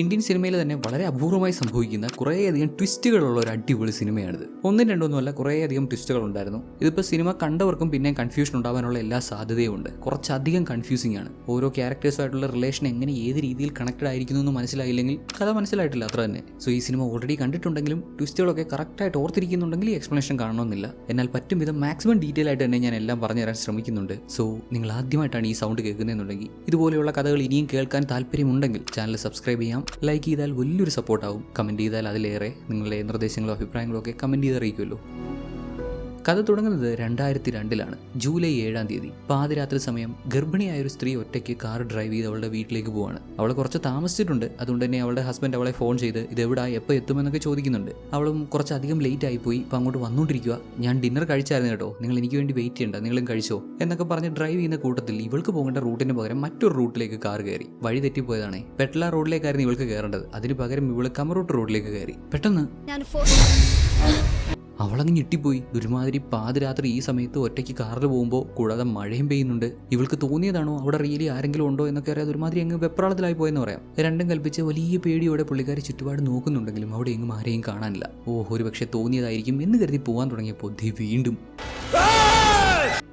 Indian സിനിമയിൽ തന്നെ വളരെ അപൂർവമായി സംഭവിക്കുന്ന കുറേയധികം ട്വിസ്റ്റുകളുള്ള ഒരു അടിപൊളി സിനിമയാണിത്. ഒന്നും രണ്ടൊന്നുമല്ല കുറേയധികം ട്വിസ്റ്റുകൾ ഉണ്ടായിരുന്നു ഇതിപ്പോൾ സിനിമ കണ്ടവർക്കും പിന്നെ കൺഫ്യൂഷൻ ഉണ്ടാവാനുള്ള എല്ലാ സാധ്യതയും ഉണ്ട്. കുറച്ചധികം കൺഫ്യൂസിംഗ് ആണ്. ഓരോ ക്യാരക്ടേഴ്സുമായിട്ടുള്ള റിലേഷൻ എങ്ങനെ ഏത് രീതിയിൽ കണക്റ്റഡ് ആയിരിക്കുന്നു എന്ന് മനസ്സിലായില്ലെങ്കിൽ കഥ മനസ്സിലായിട്ടില്ല അത്ര തന്നെ. സോ ഈ സിനിമ ഓൾറെഡി കണ്ടിട്ടുണ്ടെങ്കിലും ട്വിസ്റ്റുകളൊക്കെ കറക്റ്റായിട്ട് ഓർത്തിരിക്കുന്നുണ്ടെങ്കിൽ ഈ എക്സ്പ്ലനേഷൻ കാണണമെന്നില്ല. എന്നാൽ പറ്റും വിധം മാക്സിമം ഡീറ്റെയിൽ ആയിട്ട് തന്നെ ഞാൻ എല്ലാം പറഞ്ഞു തരാൻ ശ്രമിക്കുന്നുണ്ട്. സോ നിങ്ങൾ ആദ്യമായിട്ടാണ് ഈ സൗണ്ട് കേൾക്കുന്നതെന്നുണ്ടെങ്കിൽ ഇതുപോലെയുള്ള കഥകൾ ഇനിയും കേൾക്കാൻ താല്പര്യമുണ്ടെങ്കിൽ ചാനൽ സബ്സ്ക്രൈബ് ചെയ്യാം. ലൈക്ക് ചെയ്താൽ വലിയൊരു സപ്പോർട്ടാവും. കമന്റ് ചെയ്താൽ അതിലേറെ നിങ്ങളുടെ നിർദ്ദേശങ്ങളോ അഭിപ്രായങ്ങളോ ഒക്കെ കമന്റ് ചെയ്ത് അറിയിക്കുമല്ലോ. കഥ തുടങ്ങുന്നത് രണ്ടായിരത്തി രണ്ടിലാണ് ജൂലൈ ഏഴാം തീയതി. പാതിരാത്രി സമയം. ഗർഭിണിയായ ഒരു സ്ത്രീ ഒറ്റയ്ക്ക് കാർ ഡ്രൈവ് ചെയ്ത് അവളുടെ വീട്ടിലേക്ക് പോവാണ്. അവൾ കുറച്ച് താമസിച്ചിട്ടുണ്ട്. അതുകൊണ്ട് തന്നെ അവളുടെ ഹസ്ബൻഡ് അവളെ ഫോൺ ചെയ്ത് ഇത് എവിടെ എപ്പോൾ എത്തുമെന്നൊക്കെ ചോദിക്കുന്നുണ്ട്. അവളും കുറച്ചധികം ലേറ്റ് ആയി പോയി ഇപ്പം അങ്ങോട്ട് വന്നുകൊണ്ടിരിക്കുക ഞാൻ ഡിന്നർ കഴിച്ചായിരുന്നു കേട്ടോ. നിങ്ങൾ എനിക്ക് വേണ്ടി വെയിറ്റ് ചെയ്യണ്ട. നിങ്ങളും കഴിച്ചോ? എന്നൊക്കെ പറഞ്ഞ് ഡ്രൈവ് ചെയ്യുന്ന കൂട്ടത്തിൽ ഇവൾക്ക് പോകേണ്ട റൂട്ടിന് പകരം മറ്റൊരു റൂട്ടിലേക്ക് കാർ കയറി. വഴി തെറ്റിപ്പോയതാണ്. പെട്ല റോഡിലേക്കായിരുന്നു ഇവൾക്ക് കയറേണ്ടത്. അതിന് പകരം ഇവൾ കമറൂട്ട് റോഡിലേക്ക് കയറി. പെട്ടെന്ന് ഞാൻ അവളങ്ങ് ഞെട്ടിപ്പോയി. ഒരുമാതിരി പാതിരാത്രി ഈ സമയത്ത് ഒറ്റയ്ക്ക് കാറിൽ പോകുമ്പോൾ കൂടാതെ മഴയും പെയ്യുന്നുണ്ട്. ഇവൾക്ക് തോന്നിയതാണോ? അവിടെ റിയലി ആരെങ്കിലും ഉണ്ടോ എന്നൊക്കെ അറിയാതെ ഒരുമാതിരി അങ്ങ് വെപ്രാളത്തിലായി പോയെന്ന് പറയാം. രണ്ടും കൽപ്പിച്ച് വലിയ പേടിയോടെ പുള്ളിക്കാരി ചുറ്റുപാട് നോക്കുന്നുണ്ടെങ്കിലും അവിടെ എങ്ങും ആരെയും കാണാനില്ല. ഓ ഒരു പക്ഷേ തോന്നിയതായിരിക്കും എന്ന് കരുതി പോകാൻ തുടങ്ങിയപ്പോൾ ദേ വീണ്ടും.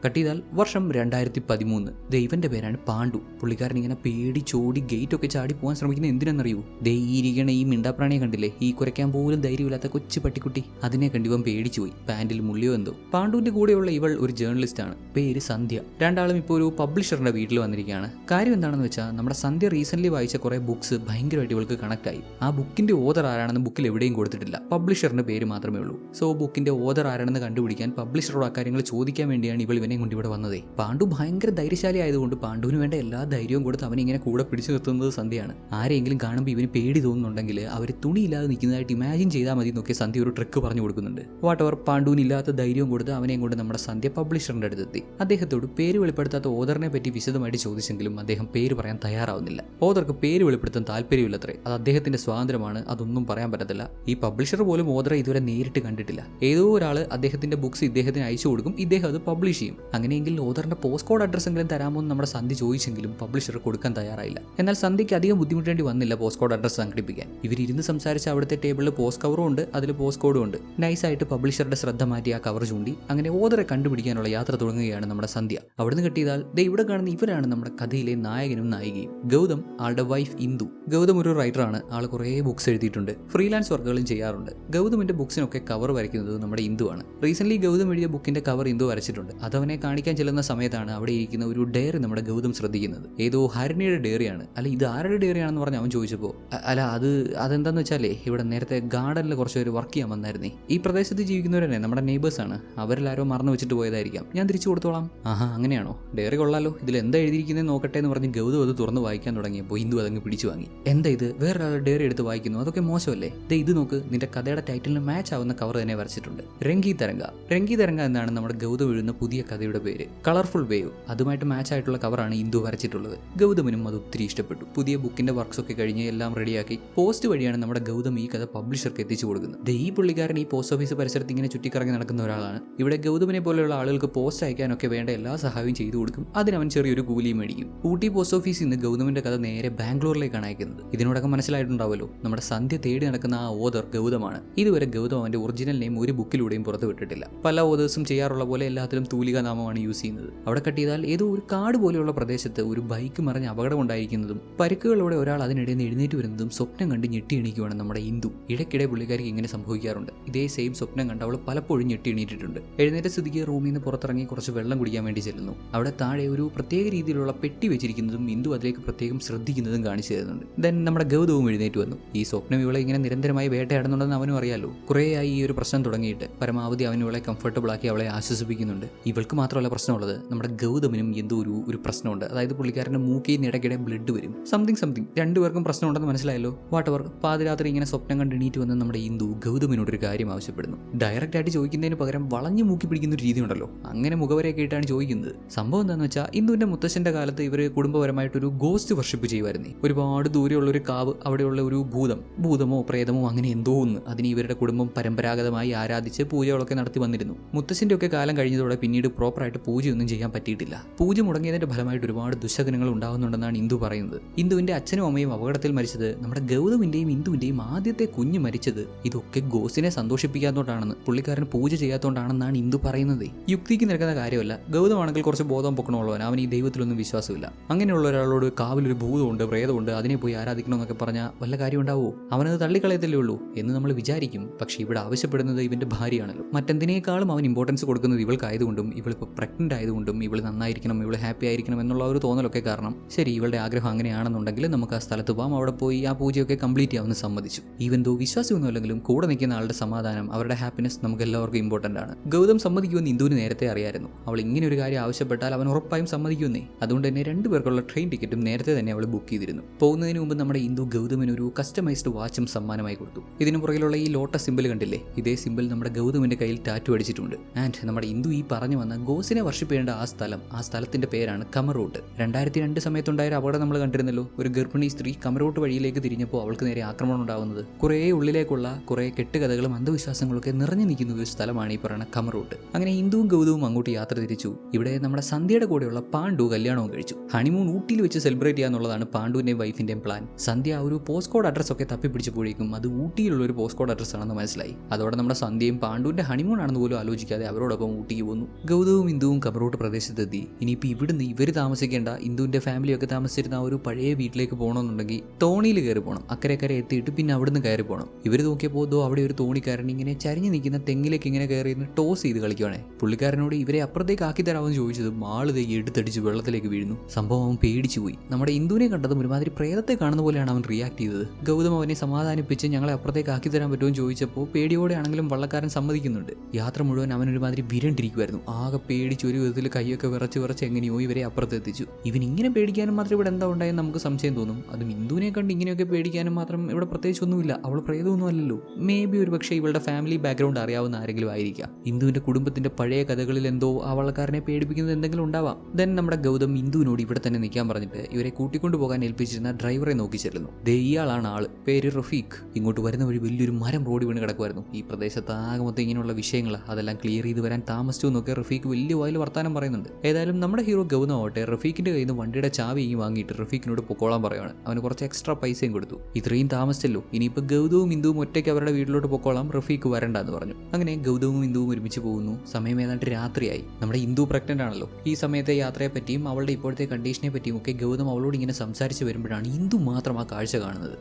കട്ട് ചെയ്താൽ വർഷം രണ്ടായിരത്തി പതിമൂന്ന് ദൈവന്റെ പേരാണ് പാണ്ഡു. പുള്ളിക്കാരൻ ഇങ്ങനെ പേടിച്ചോടി ഗേറ്റ് ഒക്കെ ചാടി പോകാൻ ശ്രമിക്കുന്ന എന്തിനെന്നറിയൂ? ദേ ഈ ഇരിക്കണ ഈ മിണ്ടാപ്രാണിയെ കണ്ടില്ലേ? ഈ കുരയ്ക്കാൻ പോലും ധൈര്യമില്ലാത്ത കൊച്ചു പട്ടിക്കുട്ടി. അതിനെ കണ്ടിവൻ പേടിച്ചു പോയി. പാൻഡിൽ മുള്ളിയോ എന്തോ. പാണ്ഡുവിന്റെ കൂടെയുള്ള ഇവൾ ഒരു ജേർണലിസ്റ്റ് ആണ്. പേര് സന്ധ്യ. രണ്ടാളും ഇപ്പോൾ ഒരു പബ്ലിഷറിന്റെ വീട്ടിൽ വന്നിരിക്കുകയാണ്. കാര്യം എന്താണെന്ന് വെച്ചാൽ നമ്മുടെ സന്ധ്യ റീസെന്റ് വായിച്ച കുറെ ബുക്ക്സ് ഭയങ്കരമായിട്ട് ഇവൾക്ക് കണക്ട് ആയി. ആ ബുക്കിന്റെ ഓതർ ആരാണെന്ന് ബുക്കിൽ എവിടെയും കൊടുത്തിട്ടില്ല. പബ്ലിഷറിന്റെ പേര് മാത്രമേ ഉള്ളൂ. സോ ബുക്കിന്റെ ഓതർ ആരാണെന്ന് കണ്ടുപിടിക്കാൻ പബ്ലിഷറോട് ആ കാര്യങ്ങൾ ചോദിക്കാൻ വേണ്ടിയാണ് ഇവൾ ഇവനെ കൊണ്ട് ഇവിടെ വന്നതേ. പാണ്ഡു ഭയങ്കര ധൈര്യശാലി ആയതുകൊണ്ട് പാണ്ഡുവിന് വേണ്ട എല്ലാ ധൈര്യവും കൊടുത്ത് അവനെ ഇങ്ങനെ കൂടെ പിടിച്ചു നിർത്തുന്നത് സന്ധ്യയാണ്. ആരെങ്കിലും കാണുമ്പോൾ ഇവന് പേടി തോന്നുന്നുണ്ടെങ്കിൽ അവർ തുണിയില്ലാതെ നിൽക്കുന്നതായിട്ട് ഇമാജിൻ ചെയ്താൽ മതി എന്നൊക്കെ സന്ധ്യ ഒരു ട്രിക്ക് പറഞ്ഞു കൊടുക്കുന്നുണ്ട്. വാട്ട് അവർ പാണ്ഡുവിന് ഇല്ലാത്ത ധൈര്യവും കൊടുത്ത് അവനെയും കൊണ്ട് നമ്മുടെ സന്ധ്യ പബ്ലിഷറിന്റെ അടുത്തെത്തി. അദ്ദേഹത്തോട് പേര് വെളിപ്പെടുത്താത്ത ഓദറിനെ പറ്റി വിശദമായിട്ട് ചോദിച്ചെങ്കിലും അദ്ദേഹം പേര് പറയാൻ തയ്യാറാവുന്നില്ല. ഓദർക്ക് പേര് വെളിപ്പെടുത്താൻ താല്പര്യമില്ലത്രേ. അത് അദ്ദേഹത്തിന്റെ സ്വാതന്ത്ര്യമാണ്. അതൊന്നും പറയാൻ പറ്റത്തില്ല. ഈ പബ്ലിഷർ പോലും ഓദറെ ഇതുവരെ നേരിട്ട് കണ്ടിട്ടില്ല. ഏതോ ഒരാൾ അദ്ദേഹത്തിന്റെ ബുക്സ് ഇദ്ദേഹത്തിന് അയച്ചു കൊടുക്കും. ഇദ്ദേഹം അത് പബ്ലിഷ് ചെയ്യും. അങ്ങനെയെങ്കിൽ ഓദറിന്റെ പോസ്റ്റ് കോഡ് അഡ്രസ് എങ്കിലും തരാമോ എന്ന് നമ്മുടെ സന്ധി ചോദിച്ചെങ്കിലും പബ്ലിഷർ കൊടുക്കാൻ തയ്യാറായില്ല. എന്നാൽ സന്ധ്യയ്ക്ക് അധികം ബുദ്ധിമുട്ടേണ്ടി വന്നില്ല പോസ്റ്റ് കോഡ് അഡ്രസ് സംഘടിപ്പിക്കാൻ. ഇവരിരുന്ന് സംസാരിച്ച അവിടുത്തെ ടേബിളിൽ പോസ്റ്റ് കവറും ഉണ്ട് അതിൽ പോസ്റ്റ് കോഡും ഉണ്ട്. നൈസായിട്ട് പബ്ലിഷറുടെ ശ്രദ്ധ മാറ്റി ആ കവർ ചൂണ്ടി അങ്ങനെ ഓദറെ കണ്ടുപിടിക്കാനുള്ള യാത്ര തുടങ്ങുകയാണ് നമ്മുടെ സന്ധ്യ. അവിടുന്ന് കിട്ടിയതാൽ ദേ ഇവിടെ കാണുന്ന ഇവരാണ് നമ്മുടെ കഥയിലെ നായകനും നായികയും. ഗൗതം ആളുടെ വൈഫ് ഇന്ദു. ഗൗതം ഒരു റൈറ്ററാണ് ആൾ കുറേ ബുക്സ് എഴുതിയിട്ടുണ്ട്. ഫ്രീലാൻസ് വർക്കുകളും ചെയ്യാറുണ്ട്. ഗൗതമിന്റെ ബുക്സിനൊക്കെ കവർ വരയ്ക്കുന്നത് നമ്മുടെ ഇന്ദുവാണ് റീസെന്റ് ഗൗതം എഴുതിയ ബുക്കിന്റെ കവർ ഇന്ദു വരച്ചിട്ടുണ്ട്. അതവനെ കാണിക്കാൻ ചെല്ലുന്ന സമയത്താണ് അവിടെ ഇരിക്കുന്ന ഒരു ഡയറി നമ്മുടെ ഗൗതം ശ്രദ്ധിക്കുന്നത്. ഏതോ ഹരിണിയുടെ ഡയറിയാണ്. അല്ല ഇത് ആരുടെ ഡയറിയാണെന്ന് പറഞ്ഞ് അവൻ ചോദിച്ചപ്പോൾ അല്ല അത് അതെന്താന്ന് വെച്ചാലേ ഇവിടെ നേരത്തെ ഗാർഡനിൽ കുറച്ച് പേര് വർക്ക് ചെയ്യാൻ വന്നായിരുന്നേ. ഈ പ്രദേശത്ത് ജീവിക്കുന്നവർ നമ്മുടെ നെയ്ബേഴ്സ് ആണ്. അവരിലാരോ മറന്നു വെച്ചിട്ട് പോയതായിരിക്കാം. ഞാൻ തിരിച്ചു കൊടുത്തോളാം. ആഹാ അങ്ങനെയാണോ? ഡയറി കൊള്ളാലോ. ഇതിൽ എന്താ എഴുതിയിരിക്കുന്നത് നോക്കട്ടെ എന്ന് പറഞ്ഞ് ഗൗതം അത് തുറന്ന് വായിക്കാൻ തുടങ്ങിയപ്പോൾ ഇന്ദു അതങ്ങ് പിടിച്ചു വാങ്ങി. എന്താ ഇത്? വേറൊരാൾ ഡയറി എടുത്ത് വായിക്കുന്നു. അതൊക്കെ മോശമല്ലേ? ദേ ഇത് നോക്ക്. നിന്റെ കഥയുടെ ടൈറ്റിലിന് മാച്ച് ആവുന്ന കവർ തന്നെ വരച്ചിട്ടുണ്ട്. രംഗി തരംഗ രംഗി തരംഗ എന്നാണ് നമ്മുടെ ഗൗതം എഴുതുന്ന പുതിയ കഥയുടെ പേര്. Colourful wave. അതുമായിട്ട് മാച്ച് ആയിട്ടുള്ള കവറാണ് ഇന്ദു വരച്ചിട്ടുള്ളത്. ഗൗതമിനും അത് ഒത്തിരി ഇഷ്ടപ്പെട്ടു. പുതിയ ബുക്കിന്റെ വർക്ക്സ് ഒക്കെ കഴിഞ്ഞ് എല്ലാം റെഡിയാക്കി പോസ്റ്റ് വഴിയാണ് നമ്മുടെ ഗൗതം ഈ കഥ പബ്ലിഷർക്ക് എത്തിച്ചു കൊടുക്കുന്നത്. ഈ പുള്ളിക്കാരൻ ഈ പോസ്റ്റ് ഓഫീസ് പരിസരത്ത് ഇങ്ങനെ ചുറ്റിക്കറങ്ങി നടക്കുന്ന ഒരാളാണ്. ഇവിടെ ഗൗതമിനെ പോലെയുള്ള ആളുകൾക്ക് പോസ്റ്റ് അയക്കാനൊക്കെ വേണ്ട എല്ലാ സഹായവും ചെയ്തു കൊടുക്കും. അതിനവൻ ചെറിയൊരു കൂലിയും മേടിക്കും. ഊട്ടി പോസ്റ്റ് ഓഫീസിൽ നിന്ന് ഗൗതമിന്റെ കഥ നേരെ ബാംഗ്ലൂരിലേക്കാണ് അയക്കുന്നത്. ഇതിനോടൊക്കെ മനസ്സിലായിട്ടുണ്ടാവുമല്ലോ. നമ്മുടെ സന്ധ്യ തേടി നടക്കുന്ന ആ ഓദർ ഗൗതമാണ്. ഇതുവരെ ഗൗതം അവന്റെ ഒറിജിനൽ നെയിം ഒരു ബുക്കിലൂടെയും പുറത്തുവിട്ടിട്ടില്ല. പല ഓതേഴ്സും ചെയ്യാറുള്ള പോലെ എല്ലാത്തിലും തൂലിക നാമമാണ് യൂസ് ചെയ്യുന്നത്. അവിടെ കട്ട് ചെയ്താൽ ഏതോ ഒരു കാട് പോലെയുള്ള പ്രദേശത്ത് ഒരു ബൈക്ക് മറിഞ്ഞ് അപകടം ഉണ്ടായിരിക്കുന്നതും പരിക്കുകളോടെ ഒരാൾ അതിനിടയിൽ നിന്ന് എഴുന്നേറ്റ് വരുന്നതും സ്വപ്നം കണ്ട് ഞെട്ടി എണീക്കുവാണ് നമ്മുടെ ഹിന്ദു ഇടയ്ക്കിടെ പുള്ളിക്കാരിക്ക് ഇങ്ങനെ സംഭവിക്കാറുണ്ട്. ഇതേ സെയിം സ്വപ്നം കണ്ട് അവൾ പലപ്പോഴും ഞെട്ടി എണീറ്റിട്ടുണ്ട്. എഴുന്നേറ്റ സ്ഥിതിക്ക് റൂമിൽ നിന്ന് പുറത്തിറങ്ങി കുറച്ച് വെള്ളം കുടിക്കാൻ വേണ്ടി ചെല്ലുന്നു. അവിടെ താഴെ ഒരു പ്രത്യേക രീതിയിലുള്ള പെട്ടി വെച്ചിരിക്കുന്നതും ഹിന്ദു അതിലേക്ക് പ്രത്യേകം ശ്രദ്ധിക്കുന്നതും കാണിച്ചു തരുന്നുണ്ട്. ദെൻ നമ്മുടെ ഗൗതവും എഴുന്നേറ്റ് വന്നു. ഈ സ്വപ്നം ഇവളെ ഇങ്ങനെ നിരന്തരമായി വേട്ടയാടുന്നുണ്ടെന്ന് അവനും അറിയാലോ. കുറേയായി ഈ ഒരു പ്രശ്നം തുടങ്ങിയിട്ട് പരമാവധി അവൻ ഇവളെ കംഫർട്ടബിൾ ആക്കി അവളെ ആശ്വസിപ്പിക്കുന്നുണ്ട്. ഇവൾക്ക് മാത്രമല്ല പ്രശ്നമുള്ളത്. നമ്മുടെ ഗൗതമിനും എന്തോ ഒരു ഒരു പ്രശ്നമുണ്ട്. അതായത് പുള്ളിക്കാരന്റെ മൂക്കിൽ ഇടയ്ക്കിടെ ബ്ലഡ് വരും. സംതിങ് സംതിങ് രണ്ടുപേർക്കും പ്രശ്നമുണ്ടെന്ന് മനസ്സിലായല്ലോ? വാട്ടവർ പാതിരാത്രി ഇങ്ങനെ സ്വപ്നം കണ്ട് എണീറ്റ് വന്ന് നമ്മുടെ ഇന്ദു ഗൗതമിനോട് ഒരു കാര്യം ആവശ്യപ്പെടുന്നു. ഡയറക്റ്റ് ആയിട്ട് ചോദിക്കുന്നതിന് പകരം വളഞ്ഞു മൂക്കി പിടിക്കുന്ന ഒരു രീതി ഉണ്ടല്ലോ അങ്ങനെ മുഖവരെയൊക്കെ കേട്ടാണ് ചോദിക്കുന്നത്. സംഭവം എന്താണെന്ന് വെച്ചാൽ ഇന്ദുവിന്റെ മുത്തശ്ശന്റെ കാലത്ത് ഇവർ കുടുംബപരമായിട്ടൊരു ഗോസ്റ്റ് വർഷിപ്പ് ചെയ്യുമായിരുന്നു. ഒരുപാട് ദൂരെയുള്ള ഒരു കാവ് അവിടെയുള്ള ഒരു ഭൂതം. ഭൂതമോ പ്രേതമോ അങ്ങനെ എന്തോ ഒന്ന്. അതിന് ഇവരുടെ കുടുംബം പരമ്പരാഗതമായി ആരാധിച്ച് പൂജകളൊക്കെ നടത്തി വന്നിരുന്നു. മുത്തശ്ശന്റെ ഒക്കെ കാലം കഴിഞ്ഞതോടെ പിന്നീട് പ്രോപ്പറായിട്ട് പൂജയൊന്നും ചെയ്യാൻ പറ്റിയിട്ടില്ല. പൂജ മുടങ്ങിയതിന്റെ ഫലമായിട്ട് ഒരുപാട് ദുശകനങ്ങൾ ഉണ്ടാകുന്നുണ്ടെന്നാണ് ഇന്ദു പറയുന്നത്. ഇന്ദുവിന്റെ അച്ഛനും അമ്മയും അപകടത്തിൽ മരിച്ചത് നമ്മുടെ ഗൗതമിന്റെയും ഇന്ദുവിന്റെയും ആദ്യത്തെ കുഞ്ഞ് മരിച്ചത് ഇതൊക്കെ ഗോസിനെ സന്തോഷിപ്പിക്കാത്തോണ്ടാണെന്ന് പുള്ളിക്കാരൻ പൂജ ചെയ്യാത്തോണ്ടാണെന്നാണ് ഇന്ദു പറയുന്നത്. യുക്തിക്ക് നിൽക്കുന്ന കാര്യമല്ല. ഗൗതമാണെങ്കിൽ കുറച്ച് ബോധം പൊക്കണമുള്ളവൻ. അവൻ ഈ ദൈവത്തിലൊന്നും വിശ്വാസമില്ല. അങ്ങനെയുള്ള ഒരാളോട് കാവിലൊരു ഭൂതമുണ്ട് പ്രേതമുണ്ട് അതിനെ പോയി ആരാധിക്കണമെന്നൊക്കെ പറഞ്ഞാൽ വല്ല കാര്യം ഉണ്ടാവുമോ അവനത് തള്ളിക്കളയത്തില്ലേ ഉള്ളൂ എന്ന് നമ്മൾ വിചാരിക്കും. പക്ഷേ ഇവിടെ ആവശ്യപ്പെടുന്നത് ഇവന്റെ ഭാര്യയാണല്ലോ. മറ്റെന്തിനേക്കാളും അവൻ ഇമ്പോർട്ടൻസ് കൊടുക്കുന്നത് ഇവൾക്കായതുകൊണ്ടും ഇവളിപ്പോൾ പ്രഗ്നന്റ് ആയതുകൊണ്ടും ഇവൾ നന്നായിരിക്കണം ഇവൾ ഹാപ്പി ആയിരിക്കണം എന്നുള്ള ഒരു തോന്നലൊക്കെ കാരണം ശരി ഇവളുടെ ആഗ്രഹം അങ്ങനെയാണെന്നുണ്ടെങ്കിൽ നമുക്ക് ആ സ്ഥലത്ത് പോകാം അവിടെ പോയി ആ പൂജയൊക്കെ കംപ്ലീറ്റ് ചെയ്യാമെന്ന് സമ്മതിച്ചു. ഈവൻ ദോ വിശ്വാസമൊന്നും അല്ലെങ്കിലും കൂടെ നിൽക്കുന്ന ആളുടെ സമാധാനം അവരുടെ ഹാപ്പിനെസ് നമുക്ക് എല്ലാവർക്കും ഇമ്പോർട്ടന്റ് ആണ്. ഗൗതം സമ്മതിക്കുമെന്ന് ഇന്ദുവിന് നേരത്തെ അറിയായിരുന്നു. അവൾ ഇങ്ങനെ ഒരു കാര്യം ആവശ്യപ്പെട്ടാൽ അവൻ ഉറപ്പായും സമ്മതിക്കുന്നേ അതുകൊണ്ട് തന്നെ രണ്ടുപേർക്കുള്ള ട്രെയിൻ ടിക്കറ്റും നേരത്തെ തന്നെ അവൾ ബുക്ക് ചെയ്തിരുന്നു. പോകുന്നതിന് മുമ്പ് നമ്മുടെ ഇന്ദു ഗൗതമിന് ഒരു കസ്റ്റമൈസ്ഡ് വാച്ചും സമ്മാനമായി കൊടുത്തു. ഇതിനു പുറകിലുള്ള ഈ ലോട്ടസ് സിമ്പിൾ കണ്ടില്ലേ? ഇതേ സിമ്പിൾ നമ്മുടെ ഗൗതമിന്റെ കയ്യിൽ ടാറ്റു അടിച്ചിട്ടുണ്ട്. ആൻഡ് നമ്മുടെ ഇന്ദു ഈ പറഞ്ഞു വന്ന ഗോസിനെ വർഷിപ്പിക്കേണ്ട ആ സ്ഥലം ആ സ്ഥലത്തിന്റെ പേരാണ് കമറോട്ട്. രണ്ടായിരത്തി രണ്ട് സമയത്തുണ്ടായ ഒരു അപകടം നമ്മൾ കണ്ടിരുന്നല്ലോ? ഒരു ഗർഭിണി സ്ത്രീ കമറോട്ട് വഴിയിലേക്ക് തിരിഞ്ഞപ്പോൾ അവൾക്ക് നേരെ ആക്രമണം ഉണ്ടാകുന്നത് കുറേ ഉള്ളിലേക്കുള്ള കുറേ കെട്ടുകഥകളും അന്ധവിശ്വാസങ്ങളൊക്കെ നിറഞ്ഞു നിൽക്കുന്ന ഒരു സ്ഥലമാണ് ഈ പറയുന്ന കമറോട്ട്. അങ്ങനെ ഹിന്ദുവും ഗൗതവും അങ്ങോട്ട് യാത്ര തിരിച്ചു. ഇവിടെ നമ്മുടെ സന്ധ്യയുടെ കൂടെയുള്ള പാണ്ഡു കല്യാണവും കഴിച്ചു. ഹണിമൂൺ ഊട്ടിയിൽ വെച്ച് സെലിബ്രേറ്റ് ചെയ്യാന്നുള്ളതാണ് പാണ്ഡുവിന്റെയും വൈഫിന്റെയും പ്ലാൻ. സന്ധ്യ ഒരു പോസ്റ്റ് കോഡ് അഡ്രസ് ഒക്കെ തപ്പിപ്പിടിച്ചപ്പോഴേക്കും അത് ഊട്ടിയിലുള്ള ഒരു പോസ്റ്റ് കോഡ് അഡ്രസ് ആണെന്ന് മനസ്സിലായി. അതോടെ നമ്മുടെ സന്ധ്യയും പാണ്ഡുവിന്റെ ഹണിമൂൺ ആണെന്ന് പോലും ആലോചിക്കാതെ അവരോടൊപ്പം ഊട്ടിക്ക് പോന്നു. ഗൗതവും ഇന്ദുവും കമറോട്ട് പ്രദേശത്തെത്തി. ഇനിയിപ്പോൾ ഇവിടുന്ന് ഇവർ താമസിക്കേണ്ട ഇന്ദുവിന്റെ ഫാമിലിയൊക്കെ താമസിച്ചിരുന്ന ആ ഒരു പഴയ വീട്ടിലേക്ക് പോകണമെന്നുണ്ടെങ്കിൽ തോണിയിൽ കയറി പോകണം അക്കരെ അക്കരെ എത്തിയിട്ട് പിന്നെ അവിടുന്ന് കയറി പോകണം ഇവർ നോക്കിയപ്പോൾ ദോ അവിടെ ഒരു തോണിക്കാരൻ ഇങ്ങനെ ചരിഞ്ഞ് നിൽക്കുന്ന തെങ്ങിലേക്ക് ഇങ്ങനെ കയറി ടോസ് ചെയ്ത് കളിക്കുവാണേ. പുള്ളിക്കാരനോട് ഇവരെ അപ്പുറത്തേക്ക് ആക്കി തരാമെന്ന് ചോദിച്ചത് മാൾ തേ എടുത്തടിച്ച് വെള്ളത്തിലേക്ക് വീഴുന്നു. സംഭവം അവൻ പേടിച്ചു പോയി. നമ്മുടെ ഇന്ദുവിനെ കണ്ടതും ഒരുമാതിരി പ്രേതത്തെ കാണുന്ന പോലെയാണ് അവൻ റിയാക്ട് ചെയ്തത്. ഗൗതം അവനെ സമാധാനിപ്പിച്ച് ഞങ്ങളെ അപ്പുറത്തേക്ക് ആക്കി തരാൻ പറ്റുമെന്ന് ചോദിച്ചപ്പോൾ പേടിയോടെയാണെങ്കിലും വള്ളക്കാരൻ സമ്മതിക്കുന്നുണ്ട്. യാത്ര മുഴുവൻ അവൻ ഒരുമാതിരി വിരണ്ടിരിക്കുമായിരുന്നു ആകെ പേടിച്ച് ഒരു വിധത്തിൽ കൈയൊക്കെ വിറച്ച് വിറച്ച് എങ്ങനെയോ ഇവരെ അപ്പുറത്ത് എത്തിച്ചു. ഇവൻ ഇങ്ങനെ പേടിക്കാനും മാത്രം ഇവിടെ എന്താ ഉണ്ടായെന്ന് നമുക്ക് സംശയം തോന്നും. അത് ഇന്ദുവിനെ കണ്ട് ഇങ്ങനെയൊക്കെ പേടിക്കാനും മാത്രം ഇവിടെ പ്രത്യേകിച്ച് ഒന്നുമില്ല അവൾ പ്രേതമൊന്നും അല്ലല്ലോ മേ ബി ഒരു പക്ഷേ ഇവളുടെ ഫാമിലി ബാക്ക്ഗ്രൗണ്ട് അറിയാവുന്ന ആരെങ്കിലും ആയിരിക്കാം. ഇന്ദുവിന്റെ കുടുംബത്തിന്റെ പഴയ കഥകളിൽ എന്തോ അവളക്കാരനെ പേടിപ്പിക്കുന്നത് എന്തെങ്കിലും ഉണ്ടാവാം. ദെൻ നമ്മുടെ ഗൗതം ഇന്ദുവിനോട് ഇവിടെ തന്നെ നിൽക്കാൻ പറഞ്ഞിട്ട് ഇവരെ കൂട്ടിക്കൊണ്ടു പോകാൻ ഏൽപ്പിച്ചിരുന്ന ഡ്രൈവറെ നോക്കി ചെല്ലുന്നു. ദേ ഇയാളാണ് ആൾ. പേര് റഫീഖ്. ഇങ്ങോട്ട് വരുന്ന വഴി വലിയൊരു മരം റോഡ് വീണ് കിടക്കുമായിരുന്നു ഈ പ്രദേശത്ത് ആകെ മൊത്തം ഇങ്ങനെയുള്ള വിഷയങ്ങൾ അതെല്ലാം ക്ലിയർ ചെയ്ത് വരാൻ താമസിച്ചു എന്നൊക്കെ റഫീഖ് വലിയ വായിൽ വർത്താനം പറയുന്നുണ്ട്. ഏതായാലും നമ്മുടെ ഹീറോ ഗൗതം ആവട്ടെ റഫീഖിന്റെ കയ്യിൽ നിന്ന് വണ്ടിയുടെ ചാവി ഈ വാങ്ങിയിട്ട് റഫീഖിനോട് പൊക്കോളാൻ പറയുകയാണ് അവന് കുറച്ച് എക്സ്ട്രാ പൈസയും കൊടുത്തു. ഇത്രയും താമസിച്ചല്ലോ. ഇനിയിപ്പോൾ ഗൗതവും ഇന്ദുവും ഒറ്റയ്ക്ക് അവരുടെ വീട്ടിലോട്ട് പൊക്കോളാം. റഫീഖ് വരണ്ട എന്ന് പറഞ്ഞു. അങ്ങനെ ഗൗതവും ഇന്ദുവും ഒരുമിച്ച് പോകുന്നു. സമയം ഏതാണ്ട് രാത്രിയായി. നമ്മുടെ ഇന്ദു പ്രഗ്നന്റ് ആണല്ലോ. ഈ സമയത്തെ യാത്രയെ പറ്റിയും അവളുടെ ഇപ്പോഴത്തെ കണ്ടീഷനെ പറ്റിയും ഒക്കെ ഗൗതം അവളോട് ഇങ്ങനെ സംസാരിച്ച് വരുമ്പോഴാണ് ഇന്ദു മാത്രം ആ കാഴ്ച കാണുന്നത്.